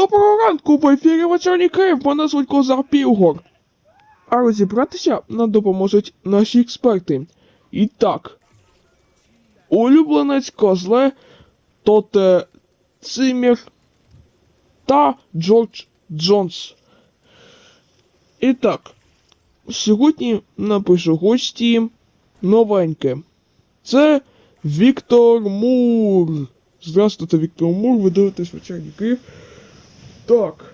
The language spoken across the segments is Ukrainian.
Доброго ранку, в ефірі вечірній Київ, мене звуть Козар Пілгор. А розібратися нам допоможуть наші експерти. І так. Улюбленець козле Тоте Цимір та Джордж Джонс. І так, сьогодні напишу гості новеньке. Це Віктор Мур. Здравствуйте, Віктор Мур, ви дивитесь вечірній Київ. Так.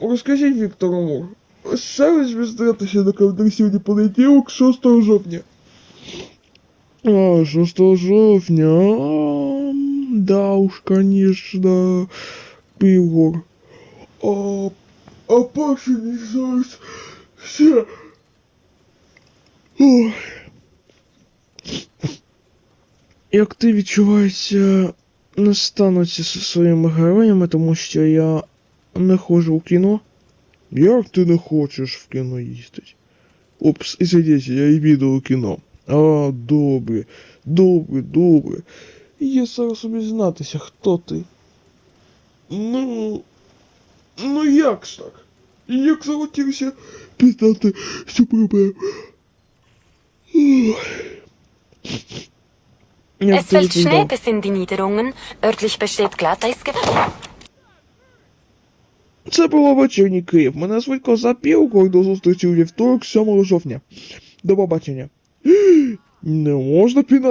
Розкажіть, Віктор Мур, що ви зміститися на календар сьогодні понеділок, 6 жовтня? А, 6 жовтня. а, Да уж, конечно, Пілгор. А, а перше не зараз ще. Ой. Як ти відчуваєшся не стануться своїми героями, тому що я не ходжу в кіно? Як ти не хочеш в кіно їздити? Опс, извините, я піду у кіно. А, добре, добре, добре. Я зараз собі знатися, хто ти. Ну. Ну як ж так? Як захотівся пізнати, що проблем. Es fällt Schnee bis in die Niederungen. Örtlich besteht Glatteis. Це було вечірній Київ. Мене звуть Коза Пілко, до зустрічі у вівторок 7 жовтня. До побачення. Не можна піна.